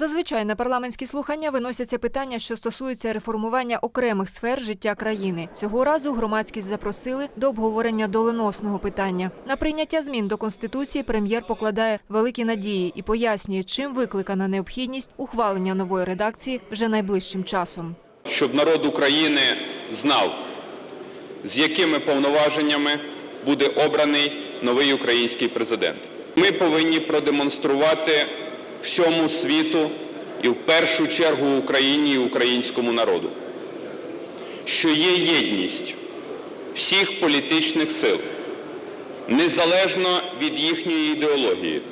Зазвичай на парламентські слухання виносяться питання, що стосуються реформування окремих сфер життя країни. Цього разу громадськість запросили до обговорення доленосного питання. На прийняття змін до конституції прем'єр покладає великі надії і пояснює, чим викликана необхідність ухвалення нової редакції вже найближчим часом. щоб народ України знав, з якими повноваженнями буде обраний новий український президент. Ми повинні продемонструвати всьому світу і в першу чергу Україні і українському народу, що є єдність всіх політичних сил, незалежно від їхньої ідеології,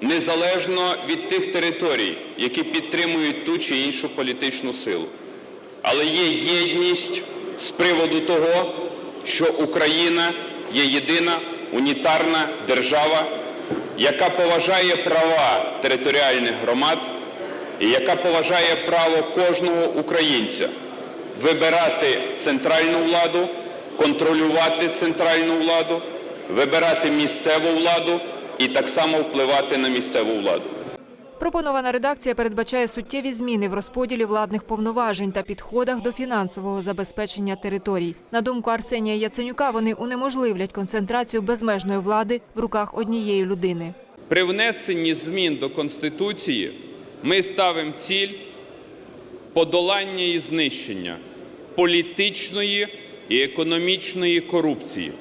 незалежно від тих територій, які підтримують ту чи іншу політичну силу. Але є єдність з приводу того, що Україна є єдина унітарна держава, яка поважає права територіальних громад і яка поважає право кожного українця вибирати центральну владу, контролювати центральну владу, вибирати місцеву владу і так само впливати на місцеву владу. Пропонована редакція передбачає суттєві зміни в розподілі владних повноважень та підходах до фінансового забезпечення територій. На думку Арсенія Яценюка, вони унеможливлять концентрацію безмежної влади в руках однієї людини. При внесенні змін до Конституції ми ставимо ціль подолання і знищення політичної і економічної корупції.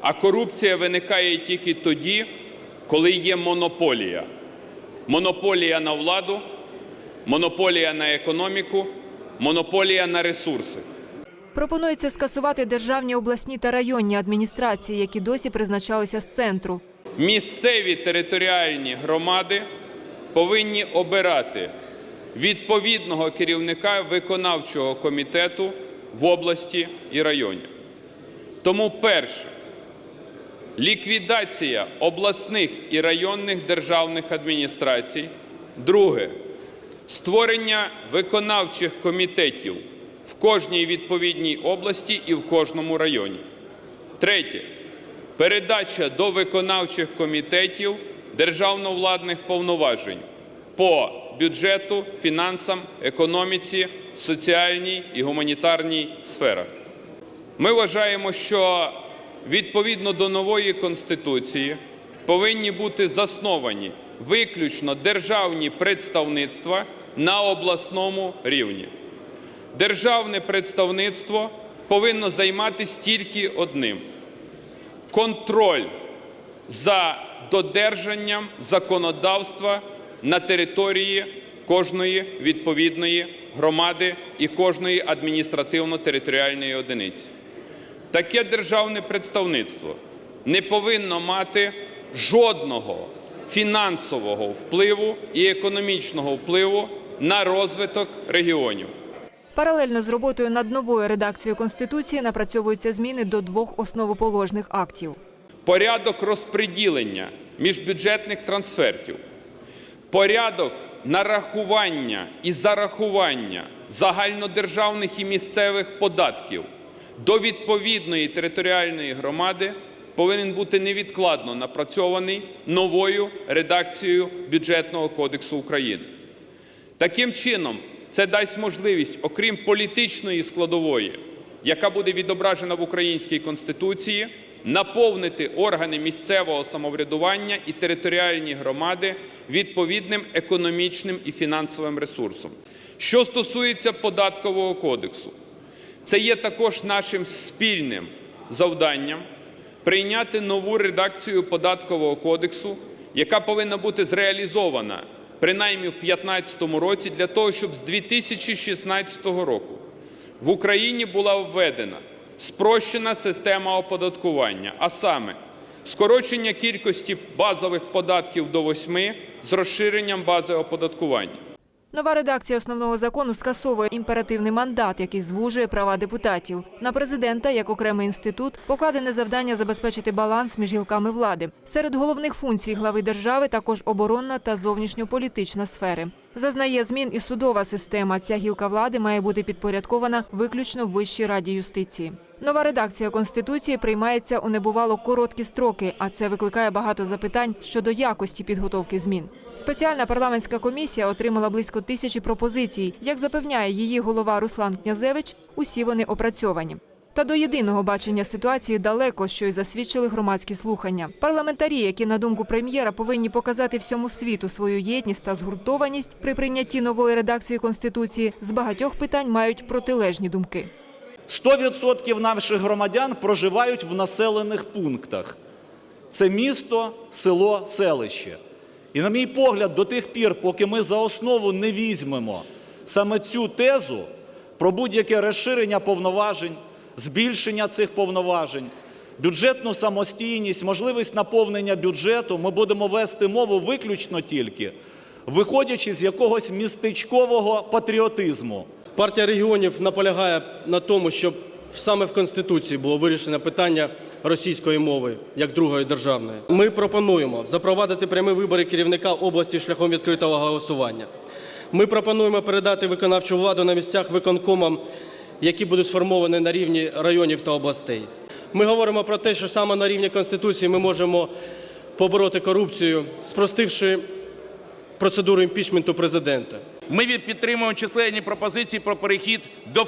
А корупція виникає тільки тоді, коли є монополія. Монополія на владу, монополія на економіку, монополія на ресурси. Пропонується скасувати державні обласні та районні адміністрації, які досі призначалися з центру. Місцеві територіальні громади повинні обирати відповідного керівника виконавчого комітету в області і районі. Тому перше ліквідація обласних і районних державних адміністрацій. Друге створення виконавчих комітетів в кожній відповідній області і в кожному районі. Третє передача до виконавчих комітетів державно-владних повноважень по бюджету, фінансам, економіці, соціальній і гуманітарній сферах. Ми вважаємо, що відповідно до нової конституції повинні бути засновані виключно державні представництва на обласному рівні. Державне представництво повинно займатися тільки одним контроль за додержанням законодавства на території кожної відповідної громади і кожної адміністративно-територіальної одиниці. Таке державне представництво не повинно мати жодного фінансового впливу і економічного впливу на розвиток регіонів. Паралельно з роботою над новою редакцією Конституції напрацьовуються зміни до двох основоположних актів. порядок розподілення міжбюджетних трансфертів, порядок нарахування і зарахування загальнодержавних і місцевих податків до відповідної територіальної громади повинен бути невідкладно напрацьований новою редакцією бюджетного кодексу України. Таким чином, це дасть можливість, окрім політичної складової, яка буде відображена в українській конституції, наповнити органи місцевого самоврядування і територіальні громади відповідним економічним і фінансовим ресурсом. Що стосується податкового кодексу, це є також нашим спільним завданням прийняти нову редакцію податкового кодексу, яка повинна бути зреалізована принаймні в 2015 році, для того, щоб з 2016 року в Україні була введена спрощена система оподаткування, а саме скорочення кількості базових податків до восьми з розширенням бази оподаткування. Нова редакція основного закону скасовує імперативний мандат, який звужує права депутатів. На президента, як окремий інститут, покладене завдання забезпечити баланс між гілками влади. Серед головних функцій глави держави також оборонна та зовнішньополітична сфери. Зазнає змін і судова система. Ця гілка влади має бути підпорядкована виключно Вищій раді юстиції. Нова редакція конституції приймається у небувало короткі строки, а це викликає багато запитань щодо якості підготовки змін. Спеціальна парламентська комісія отримала близько тисячі пропозицій. Як запевняє її голова Руслан Князевич, усі вони опрацьовані. Та до єдиного бачення ситуації далеко, що й засвідчили громадські слухання. Парламентарі, які на думку прем'єра повинні показати всьому світу свою єдність та згуртованість при прийнятті нової редакції конституції, з багатьох питань мають протилежні думки. 100% наших громадян проживають в населених пунктах. Це місто, село, селище. І, на мій погляд, до тих пір, поки ми за основу не візьмемо саме цю тезу про будь-яке розширення повноважень, збільшення цих повноважень, бюджетну самостійність, можливість наповнення бюджету, ми будемо вести мову виключно тільки, виходячи з якогось містечкового патріотизму. Партія регіонів наполягає на тому, щоб саме в Конституції було вирішено питання російської мови як другої державної. Ми пропонуємо запровадити прямі вибори керівника області шляхом відкритого голосування. Ми пропонуємо передати виконавчу владу на місцях виконкомам, які будуть сформовані на рівні районів та областей. Ми говоримо про те, що саме на рівні Конституції ми можемо побороти корупцію, спростивши процедуру імпічменту президента. Ми підтримуємо численні пропозиції про перехід до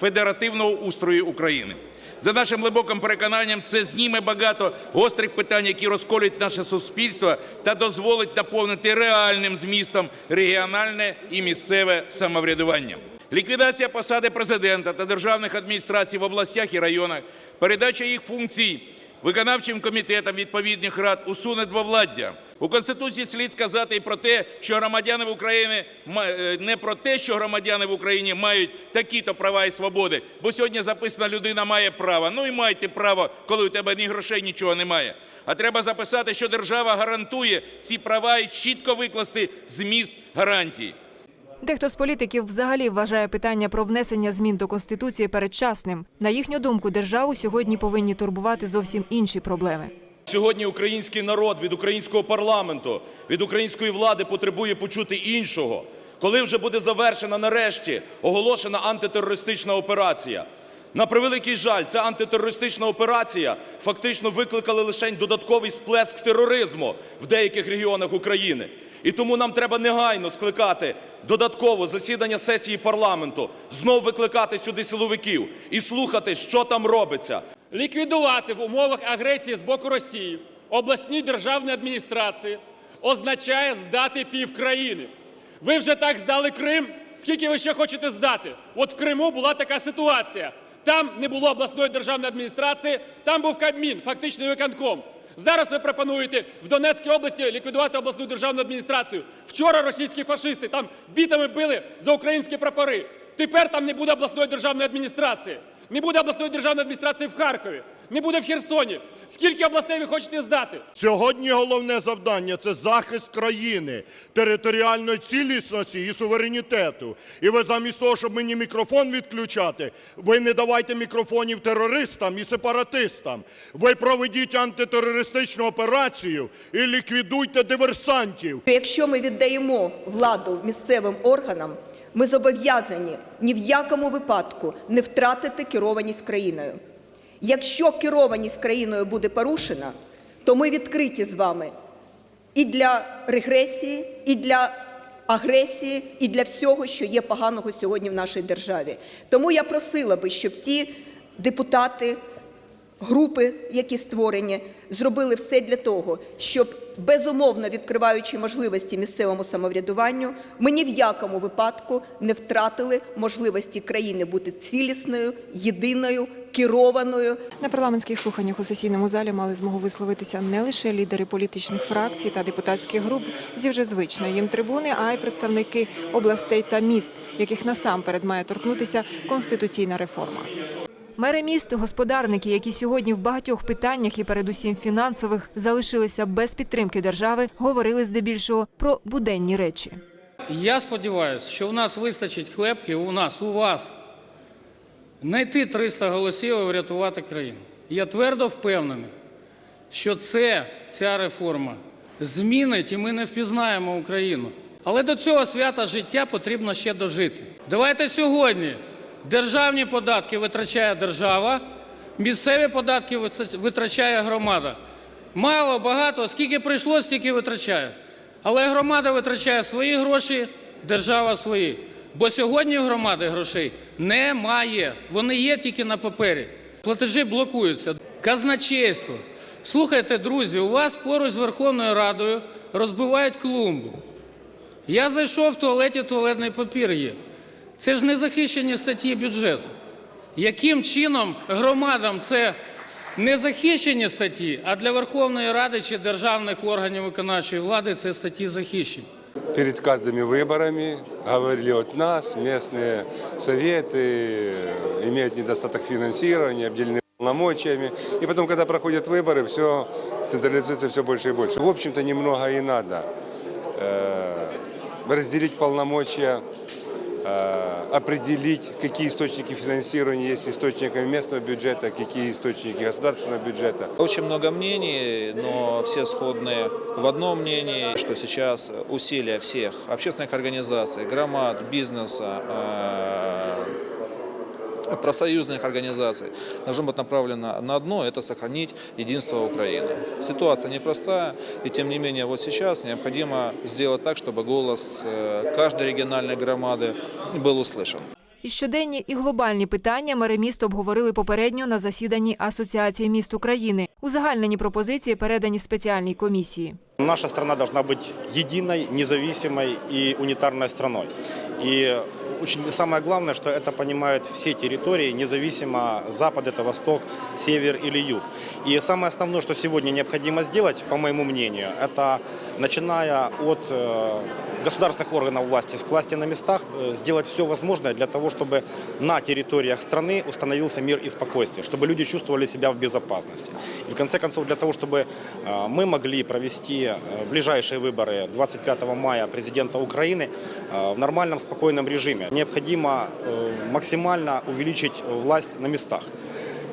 федеративного устрою України. За нашим глибоким переконанням, це зніме багато гострих питань, які розколють наше суспільство та дозволить наповнити реальним змістом регіональне і місцеве самоврядування. Ліквідація посади президента та державних адміністрацій в областях і районах, передача їх функцій виконавчим комітетам відповідних рад усуне двовладдя. У Конституції слід сказати і про те, що громадяни в Україні е, не про те, що громадяни в Україні мають такі-то права і свободи, бо сьогодні записано, людина має право. Ну і майте право, коли у тебе ні грошей, нічого немає. А треба записати, що держава гарантує ці права і чітко викласти зміст гарантій. Дехто з політиків взагалі вважає питання про внесення змін до конституції передчасним. На їхню думку, державу сьогодні повинні турбувати зовсім інші проблеми. Сьогодні український народ від українського парламенту, від української влади потребує почути іншого. Коли вже буде завершена нарешті оголошена антитерористична операція? На превеликий жаль, ця антитерористична операція фактично викликала лише додатковий сплеск тероризму в деяких регіонах України. І тому нам треба негайно скликати додатково засідання сесії парламенту, знов викликати сюди силовиків і слухати, що там робиться. Ліквідувати в умовах агресії з боку Росії обласні державні адміністрації означає здати пів країни. Ви вже так здали Крим. Скільки ви ще хочете здати? От в Криму була така ситуація. Там не було обласної державної адміністрації, там був Кабмін, фактично виконком. Зараз ви пропонуєте в Донецькій області ліквідувати обласну державну адміністрацію. Вчора російські фашисти там бітами били за українські прапори. Тепер там не буде обласної державної адміністрації. Не буде обласної державної адміністрації в Харкові, не буде в Херсоні. Скільки областей ви хочете здати? Сьогодні головне завдання це захист країни, територіальної цілісності і суверенітету. І ви замість того, щоб мені мікрофон відключати, ви не давайте мікрофонів терористам і сепаратистам. Ви проведіть антитерористичну операцію і ліквідуйте диверсантів. Якщо ми віддаємо владу місцевим органам, ми зобов'язані ні в якому випадку не втратити керованість країною. Якщо керованість країною буде порушена, то ми відкриті з вами і для регресії, і для агресії, і для всього, що є поганого сьогодні в нашій державі. Тому я просила би, щоб ті депутати, групи, які створені, зробили все для того, щоб безумовно відкриваючи можливості місцевому самоврядуванню, ми ні в якому випадку не втратили можливості країни бути цілісною, єдиною, керованою. На парламентських слуханнях у сесійному залі мали змогу висловитися не лише лідери політичних фракцій та депутатських груп зі вже звичної їм трибуни, а й представники областей та міст, яких насамперед має торкнутися конституційна реформа. Мери міст, господарники, які сьогодні в багатьох питаннях і передусім фінансових залишилися без підтримки держави, говорили здебільшого про буденні речі. Я сподіваюся, що у нас вистачить хлебки, у нас, у вас, знайти 300 голосів і врятувати країну. Я твердо впевнений, що це, ця реформа змінить і ми не впізнаємо Україну. Але до цього свята життя потрібно ще дожити. Давайте сьогодні державні податки витрачає держава, Місцеві податки витрачає громада. Мало, багато, скільки прийшло, стільки витрачає. Але громада витрачає свої гроші, держава свої. Бо сьогодні у громади грошей немає. Вони є тільки на папері. Платежі блокуються. Казначейство. Слухайте, друзі, у вас поруч з Верховною Радою розбивають клумбу. Я зайшов в туалеті, туалетний папір є. Це ж не захищені статті бюджету. Яким чином громадам це не захищені статті, а для Верховної Ради чи державних органів виконавчої влади це статті захищені? Перед каждыми выборами говорили от нас, местные советы э, имеют недостаток финансирования, обделены полномочиями. И потом, когда проходят выборы, все централизуется все больше и больше. В общем-то, немного и надо. Э, Разделить полномочия, э, определить, какие источники финансирования есть источниками местного бюджета, какие источники государственного бюджета. Очень много мнений, но все сходные в одном мнении, что сейчас усилия всех общественных организаций, громад, бизнеса, э, профсоюзных организаций должно быть направлено на одно – это сохранить единство Украины. Ситуация непростая, и тем не менее вот сейчас необходимо сделать так, чтобы голос э, каждой региональной громады был услышан. І щоденні і глобальні питання мери міст обговорили попередньо на засіданні Асоціації міст України. Узагальнені пропозиції передані спеціальній комісії. Наша страна должна быть единой, независимой и унитарной страной. И очень, самое главное, что это понимают все территории, независимо запад это восток, север или юг. И самое основное, что сегодня необходимо сделать, по моему мнению, это начиная от э, государственных органов власти, с власти на местах, э, сделать все возможное для того, чтобы на территориях страны установился мир и спокойствие, чтобы люди чувствовали себя в безопасности. И в конце концов, для того, чтобы э, мы могли провести э, ближайшие выборы 25 мая президента Украины э, в нормальном, спокойном режиме, необходимо э, максимально увеличить власть на местах.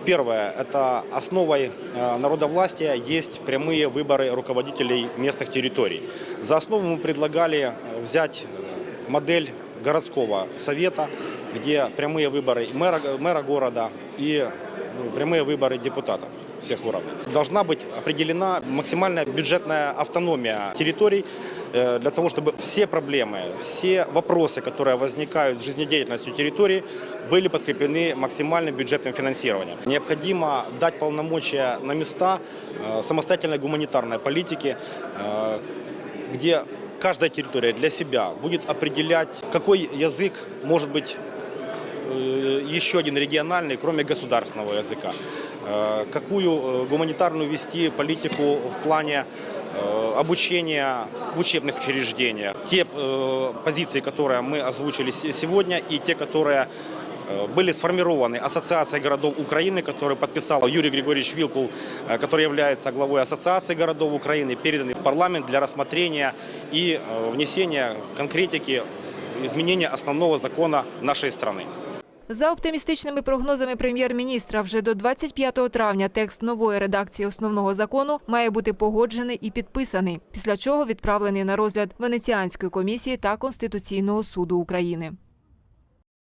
Первое – это основой э, народовластия есть прямые выборы руководителей местных территорий. За основу мы предлагали э, взять э, модель городского совета, где прямые выборы мэра, мэра города и ну, прямые выборы депутатов всех уровней. Должна быть определена максимальная бюджетная автономия территорий э, для того, чтобы все проблемы, все вопросы, которые возникают с жизнедеятельностью территории, были подкреплены максимальным бюджетным финансированием. Необходимо дать полномочия на места э, самостоятельной гуманитарной политики, э, где каждая территория для себя будет определять, какой язык может быть еще один региональный, кроме государственного языка. Э, Какую э, гуманитарную вести политику в плане э, обучения в учебных учреждениях. Те э, позиции, которые мы озвучили се- сегодня, и те, которые э, были сформированы Ассоциацией городов Украины, который подписал Юрий Григорьевич Вилкул, э, который является главой Ассоциации городов Украины, переданы в парламент для рассмотрения и э, внесения конкретики изменения основного закона нашей страны. За оптимістичними прогнозами прем'єр-міністра, вже до 25 травня текст нової редакції основного закону має бути погоджений і підписаний, після чого відправлений на розгляд Венеціанської комісії та Конституційного суду України.